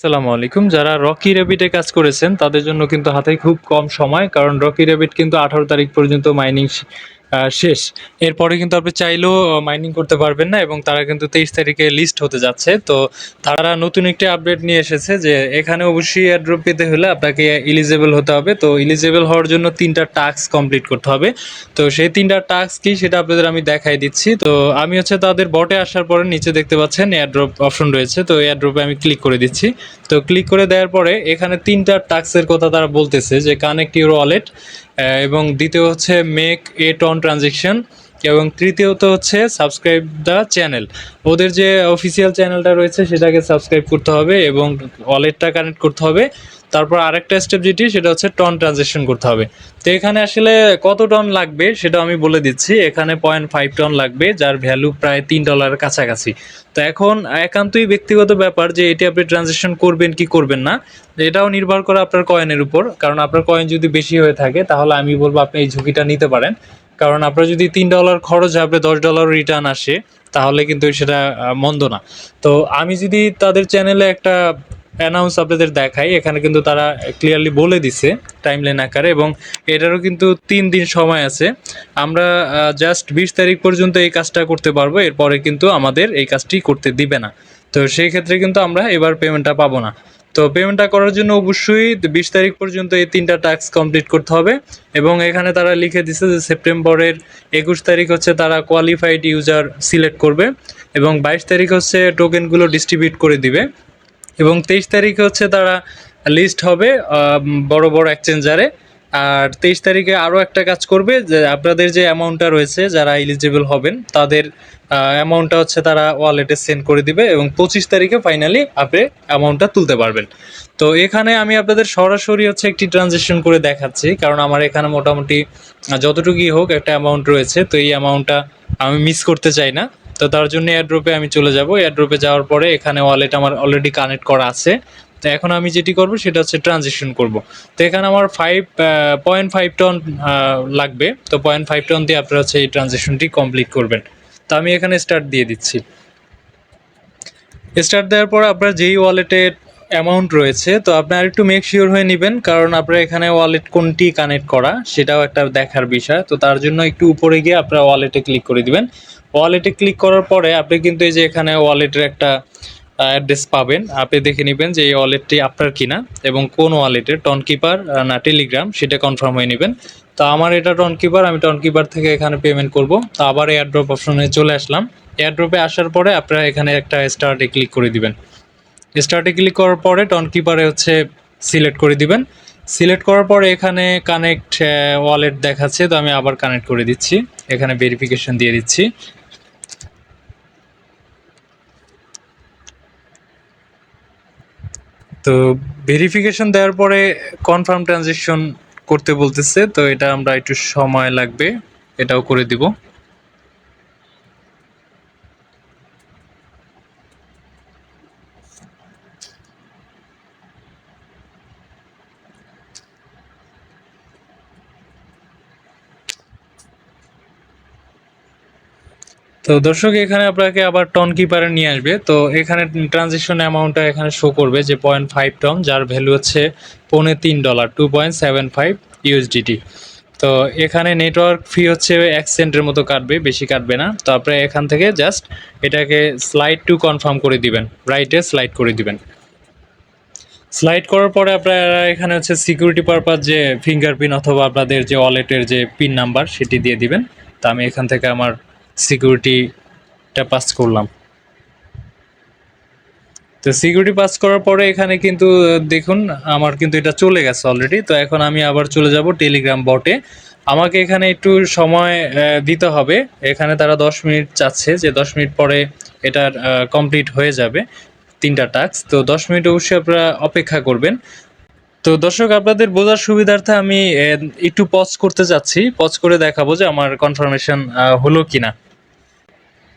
আসসালামু আলাইকুম। যারা রকি র্যাবিটে কাজ করেছেন, তাদের জন্য কিন্তু হাতে খুব কম সময়, কারণ রকি র্যাবিট কিন্তু আঠারো তারিখ পর্যন্ত মাইনিং শেষ। এরপরে কিন্তু আপনি চাইলেও মাইনিং করতে পারবেন না এবং তারা কিন্তু তেইশ তারিখে লিস্ট হতে যাচ্ছে। তো তারা নতুন একটি আপডেট নিয়ে এসেছে যে এখানে অবশ্যই অ্যাড্রপ পেতে হলে আপনাকে ইলিজেবল হতে হবে। তো ইলিজেবল হওয়ার জন্য তিনটা টাস্ক কমপ্লিট করতে হবে। তো সেই তিনটা টাস্ক কি সেটা আপনাদের আমি দেখাই দিচ্ছি। তো আমি হচ্ছে তাদের বটে আসার পরে নিচে দেখতে পাচ্ছেন এয়ারড্রপ অপশন রয়েছে। তো এয়ারড্রপে আমি ক্লিক করে দিচ্ছি। তো ক্লিক করে দেওয়ার পরে এখানে তিনটা টাস্কের কথা তারা বলতেছে যে কানেক্ট ইউর ওয়ালেট এবং দ্বিতীয় হচ্ছে মেক এ টন ট্রানজেকশন এবং তৃতীয়ত হচ্ছে সাবস্ক্রাইব দ্য চ্যানেল ওদের যে অফিসিয়াল চ্যানেলটা রয়েছে, সেটাকে সাবস্ক্রাইব করতে হবে এবং ওয়ালেটটা কানেক্ট করতে হবে। তারপর আরেকটা স্টেপ যেটি, সেটা হচ্ছে টন ট্রানজেকশন করতে হবে। তো এখানে আসলে কত টন লাগবে, সেটা আমি বলে দিচ্ছি। এখানে পয়েন্ট ফাইভ টন লাগবে, যার ভ্যালু প্রায় তিন ডলারের কাছাকাছি। তো এখন একান্তই ব্যক্তিগত ব্যাপার যে এটি আপনি ট্রানজেকশন করবেন কি করবেন না, এটাও নির্ভর করে আপনার কয়েনের উপর। কারণ আপনার কয়েন যদি বেশি হয়ে থাকে, তাহলে আমি বলব আপনি এই ঝুঁকিটা নিতে পারেন। কারণ আপনার যদি তিন ডলার খরচ হবে দশ ডলার রিটার্ন আসে, তাহলে কিন্তু সেটা মন্দ না। তো আমি যদি তাদের চ্যানেলে একটা অ্যানাউন্স আপনাদের দেখাই, এখানে কিন্তু তারা ক্লিয়ারলি বলে দিছে টাইমলাইন আকারে এবং এটারও কিন্তু তিন দিন সময় আছে। আমরা জাস্ট বিশ তারিখ পর্যন্ত এই কাজটা করতে পারব, এরপরে কিন্তু আমাদের এই কাজটি করতে দিবে না। তো সেই ক্ষেত্রে কিন্তু আমরা এবার পেমেন্টটা পাবো না। তো পেমেন্টটা করার জন্য অবশ্যই বিশ তারিখ পর্যন্ত এই তিনটা টাস্ক কমপ্লিট করতে হবে এবং এখানে তারা লিখে দিছে যে সেপ্টেম্বরের একুশ তারিখ হচ্ছে তারা কোয়ালিফাইড ইউজার সিলেক্ট করবে এবং বাইশ তারিখ হচ্ছে টোকেনগুলো ডিস্ট্রিবিউট করে দিবে এবং তেইশ তারিখে হচ্ছে তারা লিস্ট হবে বড় বড় এক্সচেঞ্জারে আর তেইশ তারিখে আরও একটা কাজ করবে যে আপনাদের যে অ্যামাউন্টটা রয়েছে, যারা এলিজিবল হবেন, তাদের অ্যামাউন্টটা হচ্ছে তারা ওয়ালেটে সেন্ড করে দিবে এবং পঁচিশ তারিখে ফাইনালি আপনি অ্যামাউন্টটা তুলতে পারবেন। তো এখানে আমি আপনাদের সরাসরি হচ্ছে একটি ট্রানজেকশন করে দেখাচ্ছি, কারণ আমার এখানে মোটামুটি যতটুকুই হোক একটা অ্যামাউন্ট রয়েছে, তো এই অ্যামাউন্টটা আমি মিস করতে চাই না। তো তার জন্য এয়ারড্রপে আমি চলে যাব। এয়ারড্রপে যাওয়ার পরে এখানে ওয়ালেট আমার অলরেডি কানেক্ট করা আছে। তো এখন আমি যেটি করব সেটা হচ্ছে ট্রানজেকশন করব। তো এখানে আমার ফাইভ পয়েন্ট ফাইভ টন লাগবে। তো পয়েন্ট ফাইভ টন দিয়ে আপনারা হচ্ছে এই ট্রানজেকশনটি কমপ্লিট করবেন। তো আমি এখানে স্টার্ট দিয়ে দিচ্ছি। স্টার্ট দেওয়ার পর আপনার যেই ওয়ালেটে অ্যামাউন্ট রয়েছে, তো আপনার একটু মেক শিওর হয়ে নেবেন, কারণ আপনার এখানে ওয়ালেট কোনটি কানেক্ট করা, সেটাও একটা দেখার বিষয়। তো তার জন্য একটু উপরে গিয়ে আপনার ওয়ালেটে ক্লিক করে দিবেন। ওয়ালেটে ক্লিক করার পরে আপনি কিন্তু এই যে এখানে ওয়ালেটের একটা অ্যাড্রেস পাবেন। আপনি দেখে নেবেন যে এই ওয়ালেটটি আপনার কিনা এবং কোন ওয়ালেটের টনকিপার না টেলিগ্রাম সেটা কনফার্ম হয়ে নেবেন। তো আমার এটা টনকিপার আমি টনকিপার থেকে এখানে পেমেন্ট করব। তো আবার এয়ারড্রপ অপশনে চলে আসলাম। এয়ারড্রপে আসার পরে আপনারা এখানে একটা স্টার্টে ক্লিক করে দিবেন। স্টার্টে ক্লিক করার পরে টনকিপারে হচ্ছে সিলেক্ট করে দিবেন। সিলেক্ট করার পরে এখানে কানেক্ট ওয়ালেট দেখাচ্ছে। তো আমি আবার কানেক্ট করে দিচ্ছি। এখানে ভেরিফিকেশন দিয়ে দিচ্ছি। তো ভেরিফিকেশন দেওয়ার পরে কনফার্ম ট্রানজেকশন করতে বলতেছে, তো এটা আমরা একটু সময় লাগবে, এটাও করে দিব। তো দর্শক, এখানে আপনাকে আবার টন কিপারে নিয়ে আসবে। তো এখানে ট্রানজেকশন অ্যামাউন্টটা এখানে শো করবে যে পয়েন্ট ফাইভ টন যার ভ্যালু হচ্ছে পৌনে তিন dollar two point seven five USDT তো এখানে নেটওয়ার্ক ফি হচ্ছে এক সেন্টের মতো কাটবে, বেশি কাটবে না। তো আপনি এখান থেকে জাস্ট এটাকে স্লাইড টু কনফার্ম করে দিবেন রাইটে স্লাইড করে দিবেন। স্লাইড করার পরে আপনারা এখানে হচ্ছে সিকিউরিটি পারপাস যে ফিঙ্গারপ্রিন্ট অথবা আপনাদের যে ওয়ালেটের যে পিন নাম্বার সেটি দিয়ে দিবেন। তো আমি এখান থেকে আমার সিকিউরিটিটা পাস করলাম। তো সিকিউরিটি পাস করার পরে এখানে কিন্তু, দেখুন, আমার কিন্তু এটা চলে গেছে অলরেডি তো এখন আমি আবার চলে যাব টেলিগ্রাম বটে আমাকে এখানে একটু সময় দিতে হবে। এখানে তারা দশ মিনিট চাচ্ছে যে দশ মিনিট পরে এটার কমপ্লিট হয়ে যাবে তিনটা টাস্ক তো দশ মিনিট অবশ্যই আপনারা অপেক্ষা করবেন। তো দর্শক, আপনাদের বোঝার সুবিধার্থে আমি একটু পজ করতে যাচ্ছি। পজ করে দেখাবো যে আমার কনফার্মেশন হলো কিনা।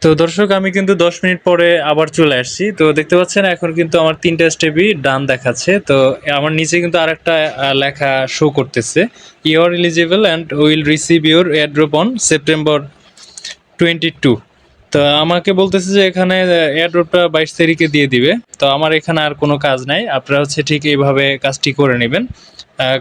তো দর্শক আমি কিন্তু দশ মিনিট পরে আবার চলে আসছি। তো দেখতে পাচ্ছেন এখন কিন্তু আমার তিনটা স্টেপই ডান দেখাচ্ছে। তো আমার নিচে কিন্তু আরেকটা আহ, লেখা শো করতেছে। You are eligible and will receive your airdrop on September twenty two তো আমাকে বলতেছে যে এখানে এয়ারড্রপটা বাইশ তারিখে দিয়ে দিবে। তো আমার এখানে আর কোনো কাজ নাই। আপনারা হচ্ছে ঠিক এইভাবে কাজটি করে নেবেন।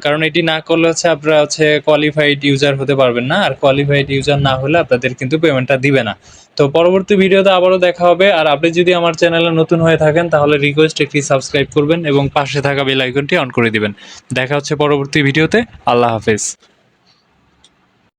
কারণ এটি না করলে হচ্ছে আপনারা হচ্ছে কোয়ালিফাইড ইউজার হতে পারবেন না। আর কোয়ালিফাইড ইউজার না হলে আপনাদের কিন্তু পেমেন্টটা দিবে না। তো পরবর্তী ভিডিওতে আবারও দেখা হবে। আর আপনি যদি আমার চ্যানেলে নতুন হয়ে থাকেন, তাহলে রিকোয়েস্ট একটি সাবস্ক্রাইব করবেন এবং পাশে থাকা বেল আইকনটি অন করে দিবেন। দেখা হচ্ছে পরবর্তী ভিডিওতে। আল্লাহ হাফেজ।